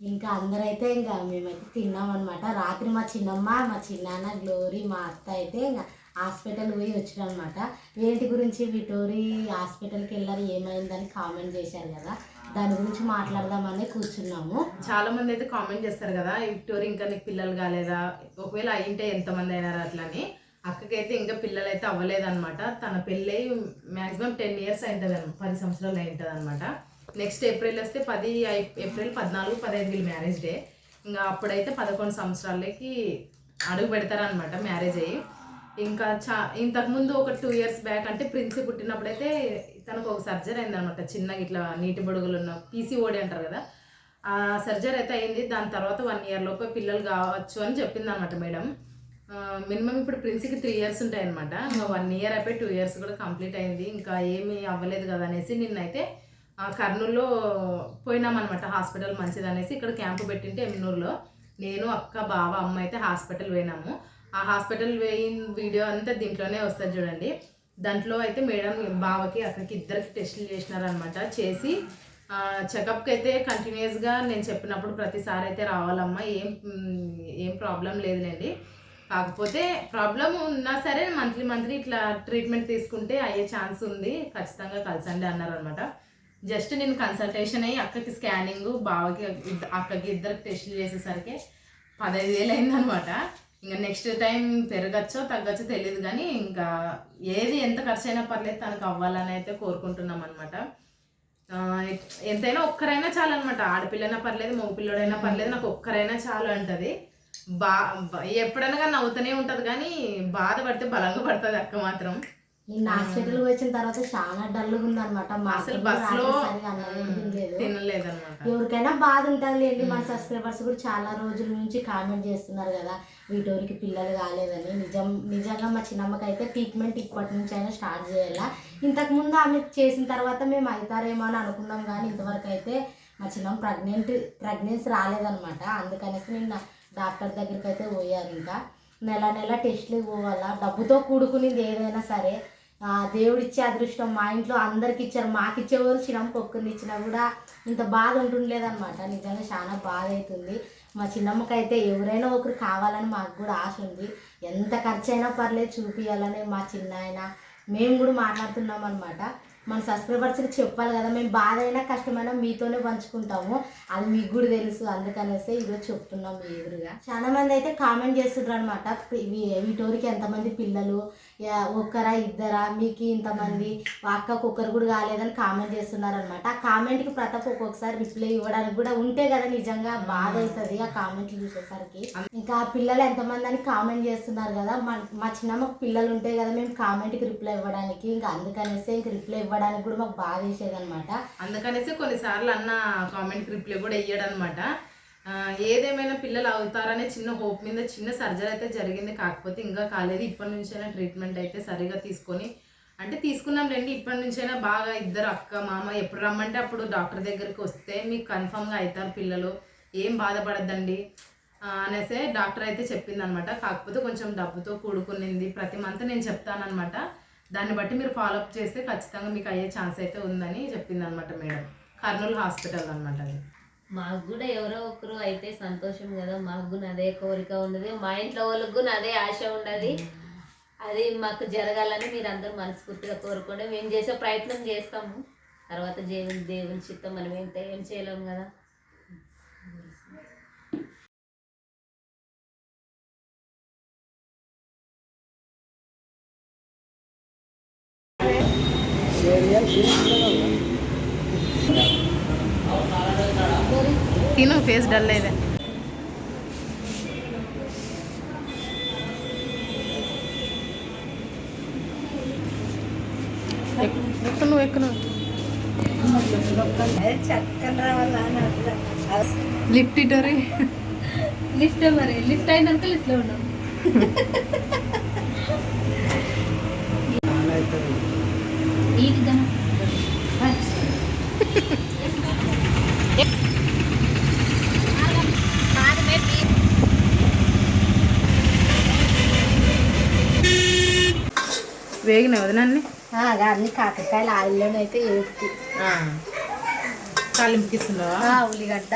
ఇంకా అందరైతే ఇంకా మేమైతే తిన్నాం అనమాట రాత్రి మా చిన్నమ్మ మా చిన్నాన్న గ్లోరీ మా అత్త అయితే ఇంకా హాస్పిటల్ పోయి వచ్చినాం అనమాట ఏంటి గురించి విటోరీ హాస్పిటల్కి వెళ్ళారు ఏమైందని కామెంట్ చేశారు కదా. దాని గురించి మాట్లాడదామని కూర్చున్నాము. చాలా మంది అయితే కామెంట్ చేస్తారు కదా విక్టోరీ ఇంకా నీకు పిల్లలు కాలేదా? ఒకవేళ అయ్యింటే ఎంతమంది అయినారు అట్లని. అక్కకైతే ఇంకా పిల్లలు అయితే అవ్వలేదన్నమాట. తన పెళ్ళి మాక్సిమం టెన్ ఇయర్స్ అయింటుంది పది సంవత్సరాలు అయింటుంది అనమాట నెక్స్ట్ ఏప్రిల్ వస్తే పది ఐ- ఏప్రిల్ పద్నాలుగు పదహైదు మ్యారేజ్ డే ఇంకా అప్పుడైతే పదకొండు సంవత్సరాలకి అడుగు పెడతారనమాట మ్యారేజ్ అయ్యి. ఇంకా చా ఇంతకుముందు ఒక టూ ఇయర్స్ బ్యాక్ అంటే ప్రిన్సీ పుట్టినప్పుడైతే తనకు ఒక సర్జరీ అయిందనమాట చిన్నగా ఇట్లా నీటి బొడుగులు ఉన్న పీసీఓడి అంటారు కదా. ఆ సర్జరీ అయితే అయింది. దాని తర్వాత వన్ ఇయర్ లోపే పిల్లలు కావచ్చు అని చెప్పింది అనమాట మేడం మినిమం ఇప్పుడు ప్రిన్స్కి త్రీ ఇయర్స్ ఉంటాయి అనమాట ఇంకా వన్ ఇయర్ అయిపోయి టూ ఇయర్స్ కూడా కంప్లీట్ అయింది. ఇంకా ఏమీ అవ్వలేదు కదా అనేసి నిన్నైతే కర్నూలులో పోయినామన్నమాట హాస్పిటల్ మంచిది అనేసి ఇక్కడ క్యాంపు పెట్టింటే ఎమ్నూరులో. నేను అక్క బావ అమ్మ అయితే హాస్పిటల్ పోయినాము. ఆ హాస్పిటల్ పోయిన వీడియో అంతా దీంట్లోనే వస్తుంది చూడండి. దాంట్లో అయితే మేడం బావకి అక్కకి ఇద్దరికి టెస్టులు చేసినారనమాట చేసి చెకప్కి అయితే కంటిన్యూస్గా నేను చెప్పినప్పుడు ప్రతిసారి అయితే రావాలమ్మా ఏం ఏం ప్రాబ్లం లేదులేండి. కాకపోతే ప్రాబ్లం ఉన్నా సరే మంత్లీ మంత్లీ ఇట్లా ట్రీట్మెంట్ తీసుకుంటే అయ్యే ఛాన్స్ ఉంది. ఖచ్చితంగా కలిసండి అన్నారనమాట జస్ట్ నేను కన్సల్టేషన్ అయ్యి అక్కకి స్కానింగ్ బావకి అక్కకి ఇద్దరికి టెస్టులు చేసేసరికి పదహైదు వేలు అయిందనమాట ఇంకా నెక్స్ట్ టైం పెరగచ్చో తగ్గచ్చో తెలియదు కానీ ఇంకా ఏది ఎంత ఖర్చు అయినా పర్లేదు తనకు అవ్వాలని అయితే కోరుకుంటున్నాం అనమాట ఎంతైనా ఒక్కరైనా చాలు అనమాట ఆడపిల్లైనా పర్లేదు మగపిల్లడైనా పర్లేదు నాకు ఒక్కరైనా చాలు అంటది. బా ఎప్పుడైనా కానీ నవ్వుతూనే ఉంటుంది కానీ బాధపడితే బలంగా పడుతుంది అక్క మాత్రం. నిన్న హాస్పిటల్ వచ్చిన తర్వాత చాలా డల్గా ఉందన్నమాట మా అసలు తినలేదు. ఎవరికైనా బాధ ఉంటుంది లేండి మన సబ్స్క్రైబర్స్ కూడా చాలా రోజుల నుంచి కామెంట్ చేస్తున్నారు కదా వీటోరికి పిల్లలు కాలేదని. నిజం నిజంగా మా చిన్నమ్మకి అయితే ట్రీట్మెంట్ ఇప్పటి నుంచి అయినా స్టార్ట్ చేయాలా. ఇంతకు ముందు ఆమె చేసిన తర్వాత మేము అవుతారేమో అని అనుకున్నాం కానీ ఇంతవరకు అయితే మా చిన్నమ్మ ప్రెగ్నెంట్ ప్రెగ్నెన్సీ రాలేదనమాట. అందుకనేసి నిన్న డాక్టర్ దగ్గరికి అయితే పోయారు ఇంకా. నెల నెల టెస్ట్లు పోవాలా. డబ్బుతో కూడుకునేది ఏదైనా సరే. దేవుడిచ్చే అదృష్టం మా ఇంట్లో అందరికి ఇచ్చారు మాకు ఇచ్చేవాళ్ళు చిన్నమ్మకి ఒక్కరిని ఇచ్చినా కూడా ఇంత బాధ ఉంటుండలేదన్నమాట. నిజంగా చాలా బాధ అవుతుంది మా చిన్నమ్మకి అయితే ఎవరైనా ఒకరు కావాలని మాకు కూడా ఆశ ఉంది. ఎంత ఖర్చు అయినా పర్లేదు చూపించాలని మా చిన్న ఆయన మేము కూడా మాట్లాడుతున్నాం అనమాట మన సబ్స్క్రైబర్స్కి చెప్పాలి కదా మేము బాధ అయినా కష్టమైనా మీతోనే పంచుకుంటాము. అది మీకు కూడా తెలుసు అందుకనేసి ఈరోజు చెప్తున్నాం మీ ఎదురుగా. చాలా మంది అయితే కామెంట్ చేస్తుండ్రు అనమాట వీటోరికి ఎంతమంది పిల్లలు? ఒక్కరా ఇద్దరా? మీకు ఇంతమంది? అక్కకు ఒక్కరు కూడా కాలేదని కామెంట్ చేస్తున్నారు అనమాట ఆ కామెంట్కి ప్రతప్ ఒక్కొక్కసారి రిప్లై ఇవ్వడానికి కూడా ఉంటే కదా నిజంగా బాధ అవుతుంది ఆ కామెంట్లు చూసేసరికి. ఇంకా ఆ పిల్లలు ఎంతమంది అని కామెంట్ చేస్తున్నారు కదా మా మా చిన్నమ్మకు పిల్లలు ఉంటాయి కదా మేము కామెంట్కి రిప్లై ఇవ్వడానికి. ఇంకా అందుకనేసి ఇంక రిప్లై ఇవ్వడానికి కూడా మాకు బాధ వేసేది అనమాట అందుకనేసి కొన్నిసార్లు అన్న కామెంట్ రిప్లై కూడా ఇయ్యడనమాట ఏదేమైనా పిల్లలు అవుతారనే చిన్న హోప్ మీద చిన్న సర్జరీ అయితే జరిగింది. కాకపోతే ఇంకా కాలేదు. ఇప్పటి నుంచైనా ట్రీట్మెంట్ అయితే సరిగా తీసుకొని అంటే తీసుకున్నాం రండి ఇప్పటి నుంచైనా బాగా ఇద్దరు అక్క మామ ఎప్పుడు రమ్మంటే అప్పుడు డాక్టర్ దగ్గరికి వస్తే మీకు కన్ఫామ్గా అవుతారు పిల్లలు. ఏం బాధపడద్దండి? అనేసి డాక్టర్ అయితే చెప్పింది అనమాట కాకపోతే కొంచెం డబ్బుతో కూడుకునింది. ప్రతి మంత్ నేను చెప్తానమాట దాన్ని బట్టి మీరు ఫాలోఅప్ చేస్తే ఖచ్చితంగా మీకు అయ్యే ఛాన్స్ అయితే ఉందని చెప్పింది అనమాట మేడం. కర్నూలు హాస్పిటల్ అనమాట అది. మాకు కూడా ఎవరో ఒకరు అయితే సంతోషం కదా మాకు కూడా అదే కోరిక ఉండదు మా ఇంట్లో వాళ్ళకి కూడా అదే ఆశ ఉండదు. అది మాకు జరగాలని మీరు అందరూ మనస్ఫూర్తిగా కోరుకోండి. మేము చేసే ప్రయత్నం చేస్తాము. తర్వాత దేవుని దేవుని చిత్తం మనం ఏం ఏం చేయలేము కదా. తిను ఫేస్ డల్ అయితే. ఎక్కు నువ్వు ఎక్కు లిఫ్ట్ ఇటరీ లిఫ్ట్ మరి? లిఫ్ట్ అయినాక లిఫ్ట్లో ఉన్నాం ఈ విధంగా అన్ని కాకరకాయలు ఆయిల్లోనైతే వేపుతూ. తాలింపుకి ఇస్తున్నావా ఆ, ఉల్లిగడ్డ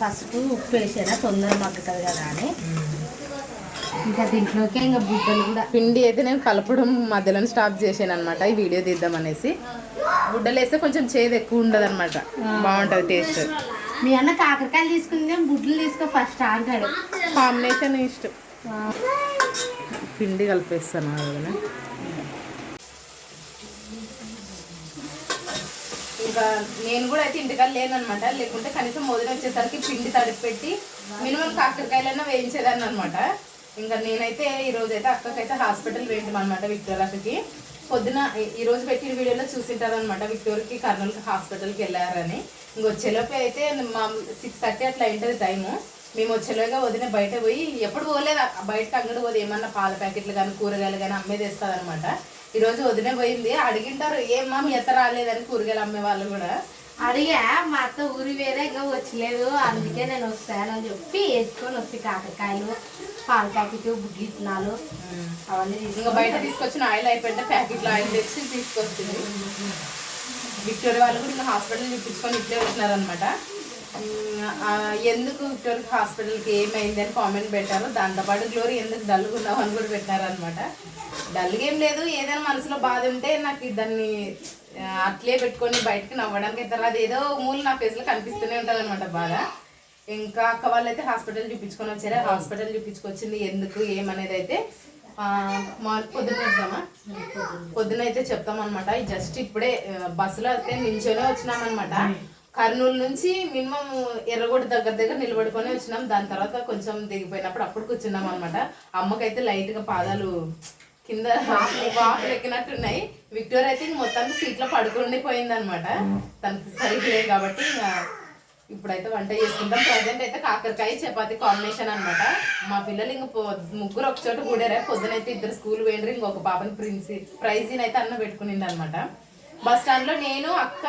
పసుపు ఉప్పు వేసేనా? తొందర మగ్గుతుంది కదా అని. ఇంకా దీంట్లోకి ఇంకా బుడ్డలు కూడా. పిండి అయితే నేను కలపడం మధ్యలో స్టాప్ చేశాను అనమాట ఈ వీడియో తీద్దాం అనేసి. గుడ్డలు వేస్తే కొంచెం చేదు ఎక్కువ ఉండదు అనమాట బాగుంటుంది టేస్ట్. మీ అన్న కాకరకాయలు తీసుకుంది బుడ్డలు తీసుకో ఫస్ట్ అంటాడు. కాంబినేషన్ ఇష్టం. పిండి కలిపేస్తాను నేను కూడా అయితే ఇంటికాడ లేనమాట లేకుంటే కనీసం వదిన వచ్చేసరికి పిండి తడిపి పెట్టి మినిమం కాకరకాయలన్నా వేయించేదాన్ని అనమాట ఇంకా నేనైతే ఈ రోజు అయితే అక్కకైతే హాస్పిటల్ వేయటం అనమాట విక్టోరియాకి. పొద్దున ఈ- రోజు పెట్టిన వీడియోలో చూసింటారు అనమాట విక్టోర్కి కర్నూలుకి హాస్పిటల్కి వెళ్ళారని. ఇంక వచ్చేలోపు అయితే మా సిక్స్ థర్టీ అట్లా అయింటుంది టైము. మేము వచ్చేలోగా వదిన బయట పోయి ఎప్పుడు పోలేదు? బయటకు అంగడి పోదు ఏమన్నా పాల ప్యాకెట్లు కానీ కూరగాయలు కానీ అమ్మేది వేస్తుంది అనమాట ఈ రోజు వదిన పోయింది. అడిగింటారు ఏమ్మా మీ ఎత్త రాలేదని కూరగాయలు అమ్మే వాళ్ళు కూడా. అడిగా మా అత్త ఊరి వేరే ఇంకా వచ్చలేదు. అందుకే నేను వస్తానని చెప్పి వేసుకొని వస్తే కాకరకాయలు పాల ప్యాకెట్ బుడ్లు ఇత్తనాలు అవన్నీ ఇంకా బయట తీసుకొచ్చిన ఆయిల్ అయిపోయింటే ప్యాకెట్లో ఆయిల్ తెచ్చి తీసుకొస్తుంది విక్టోరియా వాళ్ళు కూడా ఇంకా హాస్పిటల్ చూపించుకొని ఇట్లే వచ్చినారనమాట ఎందుకు విక్టోరియా హాస్పిటల్కి ఏమైంది అని కామెంట్ పెట్టారు దాంతోపాటు గ్లోరీ ఎందుకు డల్గున్నావు అని కూడా పెట్టారనమాట డల్గా ఏం లేదు ఏదైనా మనసులో బాధ ఉంటే నాకు దాన్ని అట్లే పెట్టుకొని బయటకు నవ్వడానికి అయితే అది ఏదో మూల నా ఫేస్లో కనిపిస్తూనే ఉంటుంది అనమాట బాధ. ఇంకా అక్క వాళ్ళు అయితే హాస్పిటల్ చూపించుకొని వచ్చారు. హాస్పిటల్ చూపించుకొచ్చింది ఎందుకు ఏమనేది అయితే పొద్దున చెప్దామా పొద్దున అయితే చెప్తామన్నమాట. జస్ట్ ఇప్పుడే బస్సులో అయితే నించోనే వచ్చినాం అనమాట కర్నూలు నుంచి మినిమం ఎర్రగొడ్డ దగ్గర దగ్గర నిలబడుకొని వచ్చినాం. దాని తర్వాత కొంచెం దిగిపోయినప్పుడు అప్పుడు కూర్చున్నాం అనమాట అమ్మకైతే లైట్గా పాదాలు కింద వాకులు ఎక్కినట్టున్నాయి. విక్టోరియా అయితే మొత్తానికి సీట్లో పడుకుండి పోయింది అనమాట తనకి సరిగ్గా కాబట్టి ఇంకా ఇప్పుడైతే వంట చేసుకుంటాం ప్రజెంట్ అయితే కాకరకాయ చపాతి కాంబినేషన్ అనమాట మా పిల్లలు ఇంక ముగ్గురు ఒక చోట కూడారా. పొద్దునైతే ఇద్దరు స్కూల్ వేయండి ఇంకొక పాపని ప్రిన్సి ప్రైజీని అయితే అన్న పెట్టుకునింది అనమాట బస్ స్టాండ్లో నేను అక్క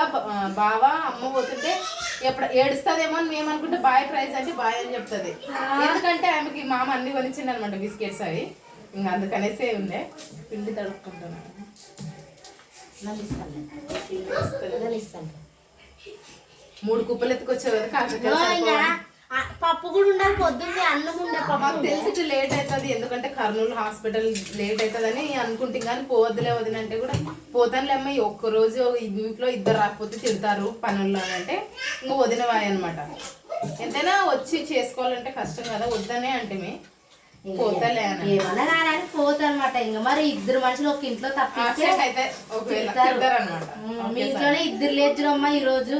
బావ అమ్మ పోతుంటే ఎప్పుడు ఏడుస్తుందేమో అని మేము అనుకుంటే బాయ్ ప్రైజ్ అంటే బాయ్ అని చెప్తుంది. ఎందుకంటే ఆమెకి మామ అన్ని కొనిచ్చింది అనమాట బిస్కెట్స్ అవి. ఇంకా అందుకనేసే ఉండే. పిండి తడుపుకుంటున్నాను మూడు కుప్పలు ఎత్తుకొచ్చావు కదా. ఆ, పప్పు కూడా ఉండాలి పొద్దున్నే అన్నం ఉండే మాకు. తెలిసి లేట్ అవుతుంది ఎందుకంటే కర్నూలు హాస్పిటల్ లేట్ అవుతుందని అనుకుంటాం కానీ పోవద్దులే వదిన అంటే కూడా పోతానులే అమ్మ ఈ ఒక్క రోజు ఈ ఇంట్లో ఇద్దరు రాకపోతే తిడతారు పనుల్లో అంటే ఇంకా వదిన వాయి అనమాట ఎంతైనా వచ్చి చేసుకోవాలంటే కష్టం కదా వద్దనే అంటే ఏమన్నా కానీ పోతా అనమాట ఇంకా మరి ఇద్దరు మనుషులు ఒక ఇంట్లో తప్పిస్తే మీ ఇంట్లోనే ఇద్దరు లేచురమ్మా ఈ రోజు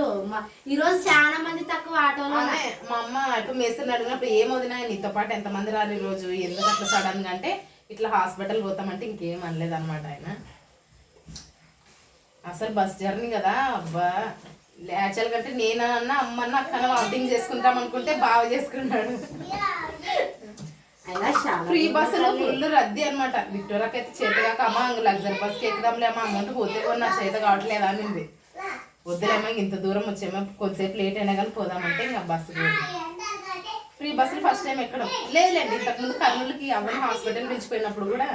ఈ రోజు చాలా మంది తక్కువ ఆటోలో మా అమ్మ అటు మేస్త్రిని అడిగినప్పుడు ఏం వదినా నీతో పాటు ఎంతమంది రారు ఈ రోజు ఎందుకు అట్లా సడన్గా అంటే ఇట్లా హాస్పిటల్ పోతామంటే ఇంకేం అనలేదు అనమాట ఆయన. అసలు బస్ జర్నీ కదా అబ్బా. యాక్చువల్ కంటే నేనన్నా అమ్మన్న అక్కన వామిటింగ్ చేసుకుంటాం అనుకుంటే బాగా చేసుకున్నాడు ఫ్రీ బస్సులో ఫుల్ రద్దీ అనమాట విక్టోరియాకి అయితే చేత కాక అమ్మ ఇంక లగ్జరీ బస్కి ఎక్కుదాంలే అమ్మ అమౌంట్ పోతే కూడా నా చేత కావట్లేదు అనింది. వద్దులేమ్మా ఇంక ఇంత దూరం వచ్చేమో కొద్దిసేపు లేట్ అయినా కానీ పోదామంటే ఇంకా బస్సు ఫ్రీ బస్సులు ఫస్ట్ టైం ఎక్కడం. లేదులేండి ఇంతకుముందు కర్నూలుకి అవ్వని హాస్పిటల్ పిలిచిపోయినప్పుడు కూడా.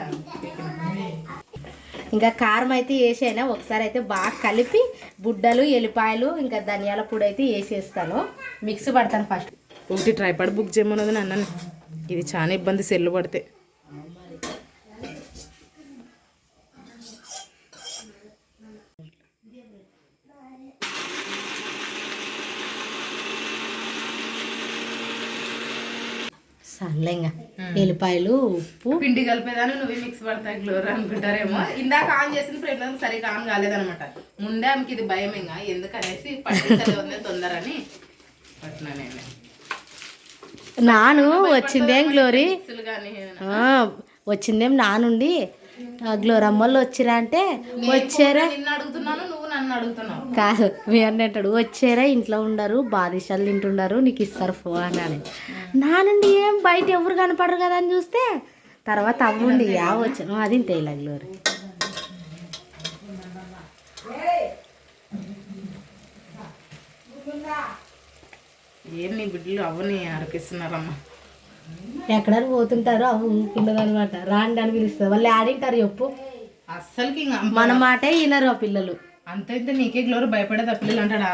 ఇంకా కారం అయితే వేసేనా? ఒకసారి అయితే బాగా కలిపి బుడ్డలు ఎల్లిపాయలు ఇంకా ధనియాల పొడి అయితే వేసేస్తాను. మిక్స్ పడతాను ఫస్ట్ ఒకటి ట్రైపాడ్ బుక్ చేయమన్నది నన్నని. ఇది చాలా ఇబ్బంది సెల్లు పడితే. సర్లే ఇంకా ఎల్లిపాయలు ఉప్పు. పిండి కలిపేదాన్ని నువ్వే మిక్స్ పడతాయి గ్లోర్ అనుకుంటారేమో. ఇందాక ఆన్ చేసిన ప్రయత్నం సరిగ్గా ఆన్ కాలేదనమాట ముందే ఆమెకి ఇది భయం ఇంకా ఎందుకనేసి పట్టించలే ఉంది తొందర అని పట్టినా నేను నాను వచ్చిందేం గ్లోరీ? వచ్చిందేం నానుండి. ఆ, గ్లోరమ్మలు వచ్చిరా అంటే వచ్చారా? కాదు మీ అన్న అంటాడు వచ్చారా? ఇంట్లో ఉండరు బాదిషాలు తింటుండరు నీకు ఇస్తారు ఫోన్ అని నా నుండి ఏం బయట ఎవరు కనపడరు కదా అని చూస్తే తర్వాత అవ్వండి యా వచ్చాను అది ఇంతే గ్లోరీ. ఏం నీ బిడ్డలు అవ్వని అరకిస్తున్నారమ్మా ఎక్కడ పోతుంటారు అవి ఊకుండదు అనమాట రాండి అని పిలుస్తారు వాళ్ళు ఆడింటారు చెప్పు. అస్సలకి ఇంకా మన మాటే వినరు ఆ పిల్లలు. అంత అయితే నీకే గ్లోర్ భయపడేది ఆ పిల్లలు అంటాడు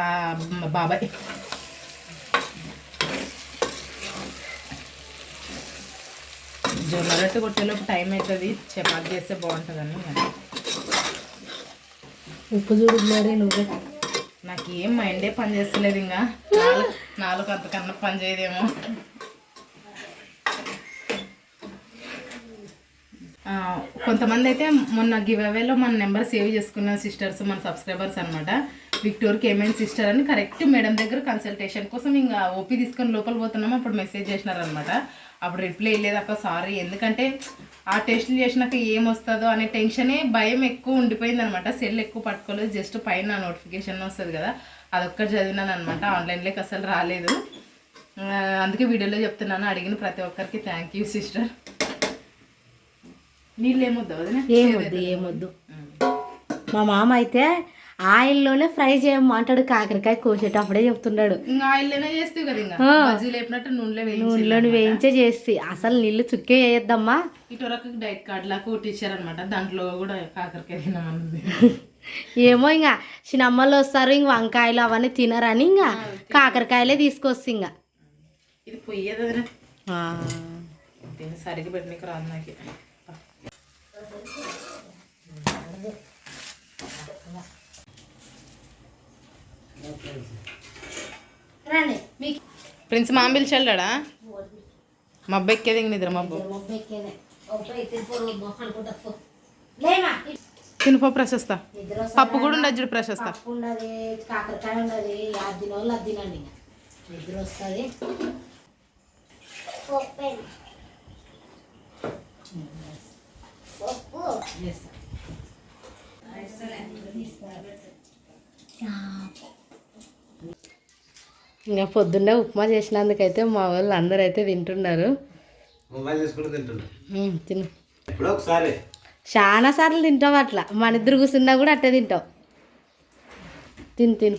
బాబాయ్. జొన్న రొట్టె కొట్టేలోపు టైం అవుతుంది చపాతి చేస్తే బాగుంటుందని. ఉప్పు చూడు మరి నువ్వే. నాకు ఏం మైండే పని చేస్తలేదు ఇంకా. నాలుగు అంతకన్నా పని చేయదేమో. కొంతమంది అయితే మొన్న గివ్ అవేలో మన నెంబర్ సేవ్ చేసుకున్న సిస్టర్స్ మన సబ్స్క్రైబర్స్ అనమాట విక్టోర్కి ఏమైనా సిస్టర్ అని కరెక్ట్ మేడం దగ్గర కన్సల్టేషన్ కోసం ఇంకా ఓపీ తీసుకొని లోపల పోతున్నాము అప్పుడు మెసేజ్ చేసినారనమాట అప్పుడు రిప్లై లేదక్క సారీ ఎందుకంటే ఆ టెస్టులు చేసినాక ఏం వస్తుందో అనే టెన్షనే భయం ఎక్కువ ఉండిపోయింది అనమాట సెల్ ఎక్కువ పట్టుకోలేదు జస్ట్ పైన నోటిఫికేషన్ వస్తుంది కదా. అదొక్కటి చదివినాను అనమాట ఆన్లైన్లోకి అసలు రాలేదు. అందుకే వీడియోలో చెప్తున్నాను. అడిగిన ప్రతి ఒక్కరికి థ్యాంక్ యూ సిస్టర్ నీళ్ళు ఏమొద్దు ఏమొద్దు ఏమొద్దు. మా మామ అయితే ఆయిల్లోనే ఫ్రై చేయమంటాడు కాకరకాయ కోసేటప్పుడే చెప్తున్నాడు. ఆయిల్లోనే చేస్తావు కదా ఇంకా? బజ్జీ లేపినట్టు నూనెలో వేయించి నూనెలోని వేయించే చేసి. అసలు నీళ్ళు చుక్కే వేయొద్దమ్మా. ఇటు వరకు డైట్ కార్డ్ లాగా ఒకటి ఇచ్చారనమాట దాంట్లో కూడా కాకరకాయ తినమన్నది. ఏమో ఇంకా చిన్నమ్మలు వస్తారు ఇంక వంకాయలు అవన్నీ తినరని ఇంకా కాకరకాయలే తీసుకొస్తా ఇంకా ఇది పొయ్యేది సరిగ్గా పెట్టినకి రాదు నాకు. రండి. మీకు ప్రిన్స్ మామ పిలిచాడా మబ్బు ఎక్కేది ఇంక నిద్ర మబ్బు లేమా తినుపో ప్రశస్త. పప్పు కూడా ఉండదు చూడు ప్రశస్త. కాకరకాయ అది అది తినండి నిద్ర వస్తుంది. ఇంకా పొద్దున్నే ఉప్మా చేసినందుకైతే మా వాళ్ళు అందరూ అయితే తింటున్నారు తిను. చాలా సార్లు తింటావు అట్లా. మన ఇద్దరు కూర్చున్నా కూడా అట్టే తింటావు. తిను తిను.